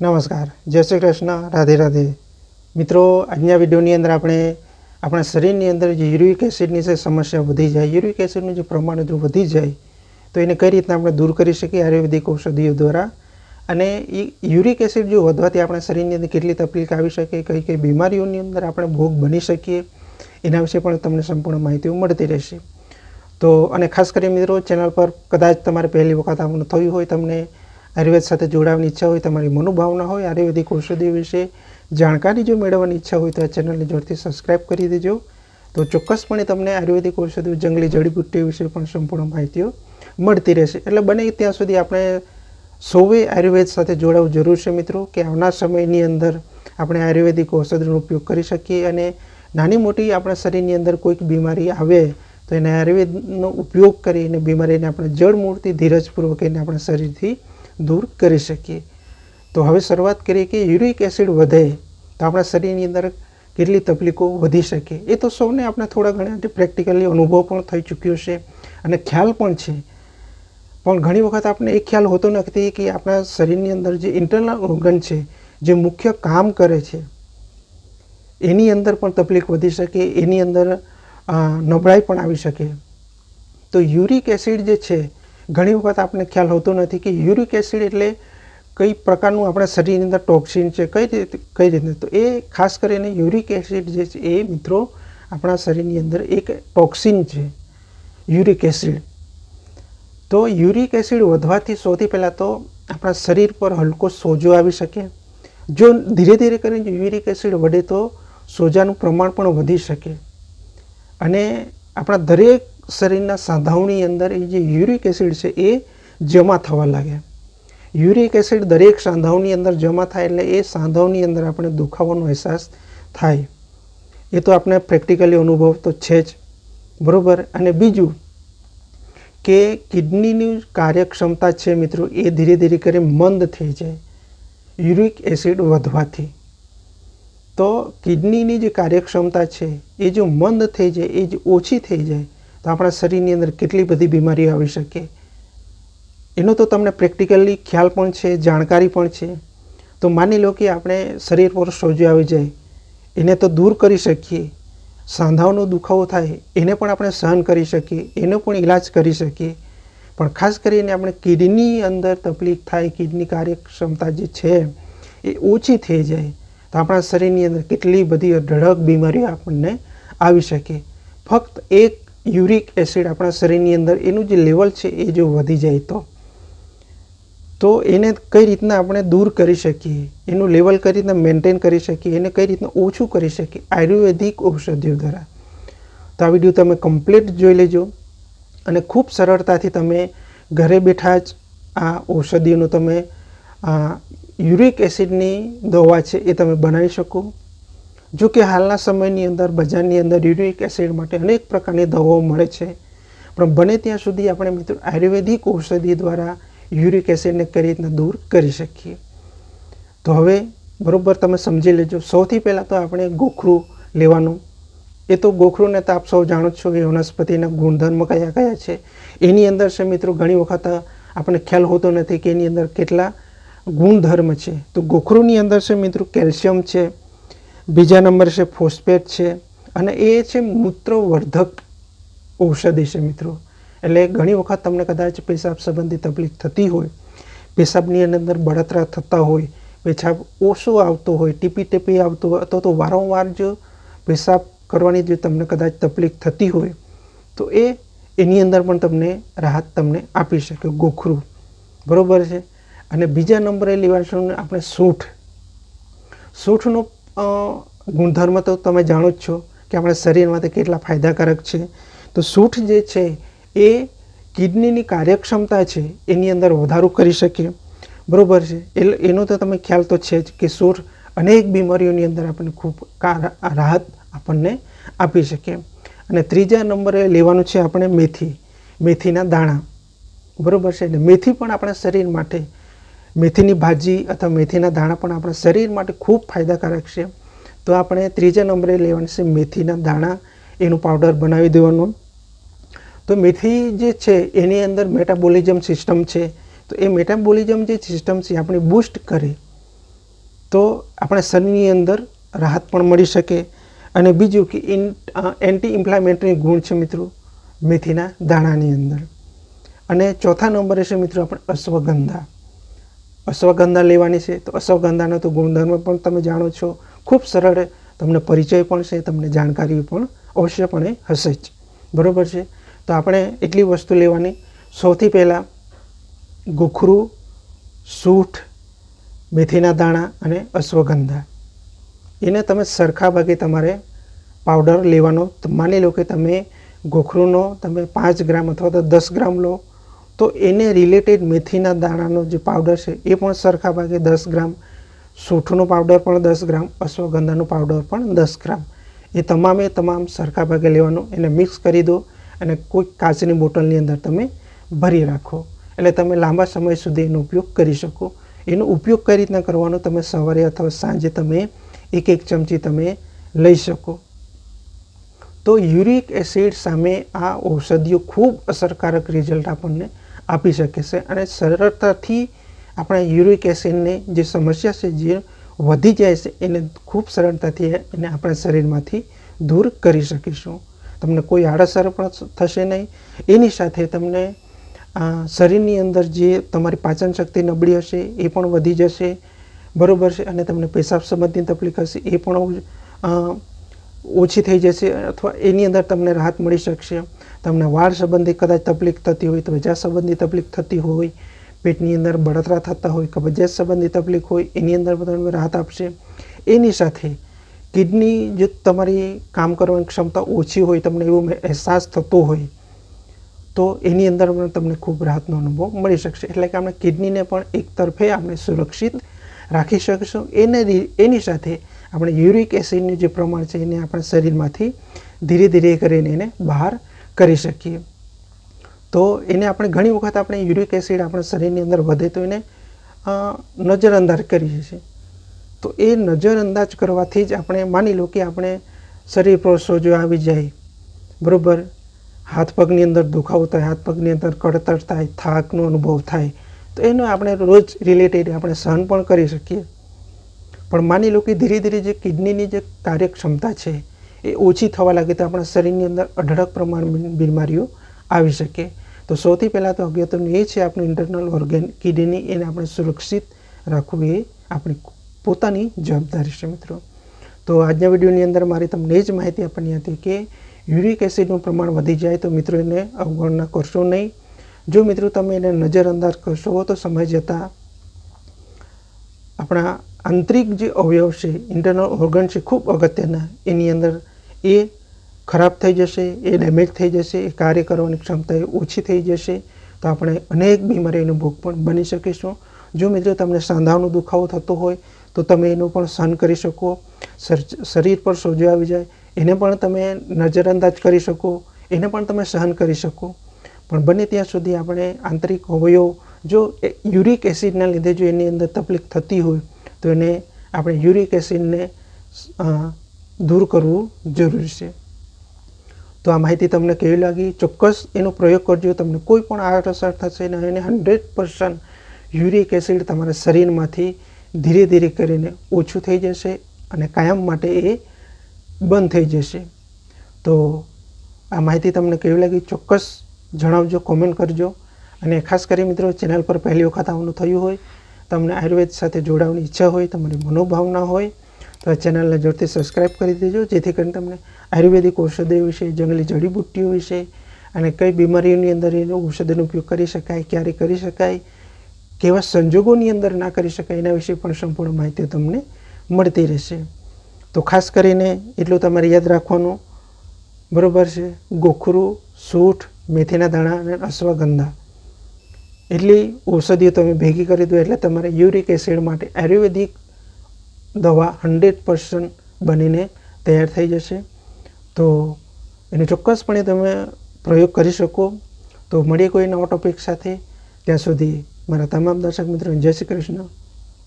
નમસ્કાર. જય શ્રી કૃષ્ણ. રાધે રાધે. મિત્રો, આજના વિડીયોની અંદર આપણે આપણા શરીરની અંદર જે યુરિક એસિડની જે સમસ્યા વધી જાય, યુરિક એસિડનું જે પ્રમાણ જો વધી જાય, તો એને કઈ રીતના આપણે દૂર કરી શકીએ આયુર્વેદિક ઔષધિઓ દ્વારા? અને એ યુરિક એસિડ જો વધવાથી આપણા શરીરની અંદર કેટલી તકલીફ આવી શકે, કઈ કઈ બીમારીઓની અંદર આપણે ભોગ બની શકીએ, એના વિશે પણ તમને સંપૂર્ણ માહિતીઓ મળતી રહેશે. તો, અને ખાસ કરી મિત્રો, ચેનલ પર કદાચ તમારે પહેલી વખત આવવાનું થયું હોય, તમને આયુર્વેદ સાથે જોડાવાની ઈચ્છા હોય, તમારી મનોભાવના હોય, આયુર્વેદિક ઔષધિ વિશે જાણકારી જો મેળવવાની ઈચ્છા હોય તો આ ચેનલને જોરથી સબસ્ક્રાઇબ કરી દેજો. તો ચોક્કસપણે તમને આયુર્વેદિક ઔષધિઓ, જંગલી જડીબુટ્ટી વિશે પણ સંપૂર્ણ માહિતીઓ મળતી રહેશે. એટલે બને ત્યાં સુધી આપણે સૌએ આયુર્વેદ સાથે જોડાવું જરૂર છે મિત્રો, કે આવનાર સમયની અંદર આપણે આયુર્વેદિક ઔષધિનો ઉપયોગ કરી શકીએ અને નાની મોટી આપણા શરીરની અંદર કોઈક બીમારી આવે તો એને આયુર્વેદનો ઉપયોગ કરીને બીમારીને આપણે જળમૂળથી, ધીરજપૂર્વક એને આપણા શરીરથી દૂર કરી શકીએ. તો હવે શરૂઆત કરીએ કે યુરિક એસિડ વધે તો આપણા શરીરની અંદર કેટલી તકલીફો વધી શકે. એ તો સૌને આપણે થોડા ઘણા પ્રેક્ટિકલી અનુભવ પણ થઈ ચૂક્યો છે અને ખ્યાલ પણ છે. પણ ઘણી વખત આપણે એ ખ્યાલ હોતો નથી કે આપણા શરીરની અંદર જે ઇન્ટરનલ ઓર્ગન છે, જે મુખ્ય કામ કરે છે, એની અંદર પણ તકલીફ વધી શકે, એની અંદર નબળાઈ પણ આવી શકે. તો યુરિક એસિડ જે છે ઘણી વખત આપણને ખ્યાલ હોતો નથી કે યુરિક એસિડ એટલે કઈ પ્રકારનું આપણા શરીરની અંદર ટોક્સિન છે, કઈ રીતે કઈ રીતે તો એ ખાસ કરીને યુરિક એસિડ જે છે એ મિત્રો આપણા શરીરની અંદર એક ટોક્સિન છે, યુરિક એસિડ. તો યુરિક એસિડ વધવાથી સૌથી પહેલાં તો આપણા શરીર પર હલકો સોજો આવી શકે. જો ધીરે ધીરે કરીને યુરિક એસિડ વધે તો સોજાનું પ્રમાણ પણ વધી શકે. અને આપણા દરેક શરીરના સાંધાઓની અંદર એ જે યુરિક એસિડ છે એ જમા થવા લાગે યુરિક એસિડ દરેક સાંધાઓની અંદર જમા થાય એટલે એ સાંધાઓની અંદર આપણે દુખાવાનો અહેસાસ થાય. એ તો આપણે પ્રેક્ટિકલી અનુભવ તો છે જ. બરાબર? અને બીજું કે કિડનીની કાર્યક્ષમતા છે મિત્રો એ ધીરે ધીરે કરી મંદ થઈ જાય. યુરિક એસિડ વધવાથી. તો કિડનીની જે કાર્યક્ષમતા છે એ જો મંદ થઈ જાય, એ જ ઓછી થઈ જાય તો આપણા શરીરની અંદર કેટલી બધી બીમારીઓ આવી શકે? એનો તો તમને પ્રેક્ટિકલી ખ્યાલ પણ છે, જાણકારી પણ છે. તો માની લો કે આપણે શરીર પર સોજો આવી જાય, એને તો દૂર કરી શકીએ. સાંધાઓનો દુખાવો થાય, એને પણ આપણે સહન કરી શકીએ, એનો પણ ઈલાજ કરી શકીએ. પણ ખાસ કરીને આપણે કિડની અંદર તકલીફ થાય, કિડની કાર્યક્ષમતા જે છે, એ ઓછી થઈ જાય, તો આપણા શરીરની અંદર કેટલી બધી અઢળક બીમારીઓ આપણને આવી શકે. ફક્ત એક યુરિક એસિડ આપણા શરીરની અંદર એનું જે લેવલ છે એ જો વધી જાય તો તો એને કઈ રીતના આપણે દૂર કરી શકીએ? એનું લેવલ કઈ રીતના મેન્ટેન કરી શકીએ? એને કઈ રીતના ઓછું કરી શકીએ? આયુર્વેદિક ઔષધિઓ દ્વારા. તો આ વીડિયો તમે કમ્પ્લીટ જોઈ લેજો અને ખૂબ સરળતાથી તમે ઘરે બેઠા જ આ ઔષધિઓનું તમે યુરિક એસિડની દવા છે એ તમે બનાવી શકો. જો કે હાલના સમયની અંદર, બજારની અંદર યુરિક એસિડ માટે અનેક પ્રકારની દવાઓ મળે છે. પણ બને ત્યાં સુધી આપણે મિત્રો આયુર્વેદિક ઔષધિ દ્વારા યુરિક એસિડને કઈ રીતના દૂર કરી શકીએ? તો હવે બરાબર તમે સમજી લેજો. સૌથી પહેલાં તો આપણે ગોખરું લેવાનું. એ તો ગોખરુંને તો આપ સૌ જાણો છો કે વનસ્પતિના ગુણધર્મ કયા કયા છે. એની અંદર છે મિત્રો ઘણી વખત આપણને ખ્યાલ હોતો નથી કે એની અંદર કેટલા ગુણધર્મ છે. તો ગોખરુંની અંદર છે મિત્રો કેલ્શિયમ છે બીજા નંબર છે ફોસ્ફેટ છે. અને એ છે મૂત્રવર્ધક ઔષધિ છે મિત્રો. એટલે ઘણી વખત તમને કદાચ પેશાબ સંબંધી તકલીફ થતી હોય, પેશાબની અંદર બળતરા થતા હોય, પેશાબ ઓછો આવતો હોય, ટીપી ટીપી આવતો હોય, અથવા તો વારંવાર જો પેશાબ કરવાની જે તમને કદાચ તકલીફ થતી હોય, તો એ એની અંદર પણ તમને રાહત તમને આપી શકે ગોખરું. બરાબર છે? અને બીજા નંબરે લેવાશું આપણે સૂંઠ. સૂંઠનો ગુણધર્મ તો તમે જાણો જ છો કે આપણા શરીર માટે કેટલા ફાયદાકારક છે. તો સૂઠ જે છે, એ કિડનીની કાર્યક્ષમતા છે, એની અંદર વધારો કરી શકે. બરાબર છે? એટલે એનો તો તમે ખ્યાલ તો છે જ કે સૂઠ અનેક બીમારીઓની અંદર આપણને ખૂબ રાહત આપણને આપી શકે. અને ત્રીજા નંબરે લેવાનું છે આપણે મેથી, મેથીના દાણા. બરાબર છે? એટલે મેથી પણ આપણા શરીર માટે મેથીની ભાજી અથવા મેથીના દાણા પણ આપણા શરીર માટે ખૂબ ફાયદાકારક છે. તો આપણે ત્રીજા નંબરે લેવાનું છે મેથીના દાણા એનું પાવડર બનાવી દેવાનું. તો મેથી જે છે, એની અંદર મેટાબોલિઝમ સિસ્ટમ છે. તો એ મેટાબોલિઝમ જે સિસ્ટમ છે આપણે બૂસ્ટ કરે. તો આપણે શરીરની અંદર રાહત પણ મળી શકે. અને બીજું કે એન્ટી ઇન્ફ્લામેટરી ગુણ છે મિત્રો, મેથીના દાણાની અંદર. અને ચોથા નંબરે છે મિત્રો આપણે અશ્વગંધા. અશ્વગંધા લેવાની છે. તો અશ્વગંધાનો તો ગુણધર્મ પણ તમે જાણો છો. ખૂબ સરળ તમને પરિચય પણ છે, તમને જાણકારી પણ અવશ્યપણે હશે જ. બરાબર છે? તો આપણે એટલી વસ્તુ લેવાની. સૌથી પહેલાં ગુખરું, સૂઠ, મેથીના દાણા અને અશ્વગંધા. એને તમે સરખા ભાગે તમારે પાવડર લેવાનો. માની લો કે તમે ગોખરુંનો તમે પાંચ ગ્રામ અથવા તો દસ ગ્રામ લો. તો એને રિલેટેડ મેથીના દાણાનો જે પાવડર છે, એ પણ સરખા ભાગે દસ ગ્રામ, સૂંઠનો પાવડર પણ દસ ગ્રામ, અશ્વગંધાનો પાવડર પણ દસ ગ્રામ. એ તમામે તમામ સરખા ભાગે લેવાનું, એને મિક્સ કરી દો અને કોઈ કાચની બોટલની અંદર તમે ભરી રાખો. એટલે તમે લાંબા સમય સુધી એનો ઉપયોગ કરી શકો. એનો ઉપયોગ કઈ રીતના કરવાનો? તમે સવારે અથવા સાંજે તમે એક એક ચમચી તમે લઈ શકો. તો યુરિક એસિડ સામે આ ઔષધિઓ ખૂબ અસરકારક રિઝલ્ટ આપણને આપી શકે છે અને સરળતાથી આપણા યુરિક એસિડની જે સમસ્યા છે, જે વધી જાય છે, એને ખૂબ સરળતાથી એને આપણા શરીરમાંથી દૂર કરી શકીશું. તમને કોઈ આડઅસર પણ થશે નહીં. એની સાથે તમને શરીરની અંદર જે તમારી પાચન શક્તિ નબળી હશે, એ પણ વધી જશે. બરાબર છે? અને તમને પેશાબ સંબંધની તકલીફ હશે, એ પણ ઓછી થઈ જશે અથવા એની અંદર તમને રાહત મળી શકશે. તમને વાળ સંબંધી કદાચ તકલીફ થતી હોય ત્વચા સંબંધી તકલીફ થતી હોય, પેટની અંદર બળતરા થતા હોય કબજિયાત સંબંધી તકલીફ હોય, એની અંદર તમને રાહત આપશે. એની સાથે કિડની જો તમારી કામ કરવાની ક્ષમતા ઓછી હોય, તમને એવો અહેસાસ થતો હોય, તો એની અંદર પણ તમને ખૂબ રાહતનો અનુભવ મળી શકશે. એટલે કે આપણે કિડનીને પણ એક તરફે આપણે સુરક્ષિત રાખી શકીશું. એને એની સાથે આપણે યુરિક એસિડનું જે પ્રમાણ છે, એને આપણા શરીરમાંથી ધીરે ધીરે કરીને એને બહાર કરી શકીએ. તો એને આપણે ઘણી વખત આપણે યુરિક એસિડ આપણા શરીરની અંદર વધે તો એને નજરઅંદાજ કરીએ છીએ તો એ નજરઅંદાજ કરવાથી જ આપણે માની લો કે આપણે શરીર પર સોજો આવી જાય. બરાબર? હાથ પગની અંદર દુખાવો થાય, હાથ પગની અંદર કડતર થાય, થાકનો અનુભવ થાય, તો એનો આપણે રોજ રિલેટેડ આપણે સહન પણ કરી શકીએ. પણ માની લો કે ધીરે ધીરે જે કિડનીની જે કાર્યક્ષમતા છે એ ઓછી થવા લાગે તો આપણા શરીરની અંદર અઢળક પ્રમાણ બીમારીઓ આવી શકે. તો સૌથી પહેલાં તો અગત્યનું એ છે, આપણું ઇન્ટરનલ ઓર્ગેન કિડની એને આપણે સુરક્ષિત રાખવું એ આપણી પોતાની જવાબદારી છે મિત્રો. તો આજના વિડીયોની અંદર મારે તમને એ જ માહિતી આપવાની હતી કે યુરિક એસિડનું પ્રમાણ વધી જાય તો મિત્રો એને અવગણના કરશો નહીં. જો મિત્રો તમે એને નજરઅંદાજ કરશો તો સમય જતાં આપણા આંતરિક જે અવયવ છે ઇન્ટરનલ ઓર્ગન છે, ખૂબ અગત્યના. એની અંદર એ ખરાબ થઈ જશે, એ ડેમેજ થઈ જશે, એ કાર્ય કરવાની ક્ષમતા એ ઓછી થઈ જશે. તો આપણે અનેક બીમારીનો ભોગ પણ બની શકીશું. જો મિત્રો તમને સાંધાનો દુખાવો થતો હોય, તો તમે એનું પણ સહન કરી શકો. શરીર પર સોજો આવી જાય, એને પણ તમે નજરઅંદાજ કરી શકો, એને પણ તમે સહન કરી શકો. પણ બને ત્યાં સુધી આપણે આંતરિક અવયવ, જો યુરિક એસિડના લીધે જો એની અંદર તકલીફ થતી હોય તો એને આપણે યુરિક એસિડને દૂર કરવું જરૂરી છે. તો આ માહિતી તમને કેવી લાગી? ચોક્કસ એનો પ્રયોગ કરજો. તમને કોઈ પણ આડઅસર થશે ને એને હંડ્રેડ પર્સન્ટ યુરિક એસિડ તમારા શરીરમાંથી ધીરે ધીરે કરીને ઓછું થઈ જશે અને કાયમ માટે એ બંધ થઈ જશે. તો આ માહિતી તમને કેવી લાગી? ચોક્કસ જણાવજો, કોમેન્ટ કરજો. અને ખાસ કરી મિત્રો, ચેનલ પર પહેલી વખત આવવાનું થયું હોય તમને આયુર્વેદ સાથે જોડાવાની ઈચ્છા હોય, તમારી મનોભાવના હોય, તો આ ચેનલને જોરથી સબસ્ક્રાઈબ કરી દેજો, જેથી કરીને તમને આયુર્વેદિક ઔષધિઓ વિશે, જંગલી જડીબુટ્ટીઓ વિશે અને કઈ બીમારીઓની અંદર એનો ઔષધિનો ઉપયોગ કરી શકાય, ક્યારે કરી શકાય, કેવા સંજોગોની અંદર ના કરી શકાય, એના વિશે પણ સંપૂર્ણ માહિતી તમને મળતી રહેશે. તો ખાસ કરીને એટલું તમારે યાદ રાખવાનું, બરાબર છે, ગોખરું, સૂઠ, મેથીના દાણા અને અશ્વગંધા. એટલી ઔષધિઓ તમે ભેગી કરી દો એટલે તમારે યુરિક એસિડ માટે આયુર્વેદિક દવા હંડ્રેડ પર્સન્ટ બનીને તૈયાર થઈ જશે. તો એને ચોક્કસપણે તમે પ્રયોગ કરી શકો. તો મળીએ કોઈ નવા ટોપિક સાથે. ત્યાં સુધી મારા તમામ દર્શક મિત્રોને જય શ્રી કૃષ્ણ.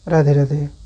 રાધે રાધે.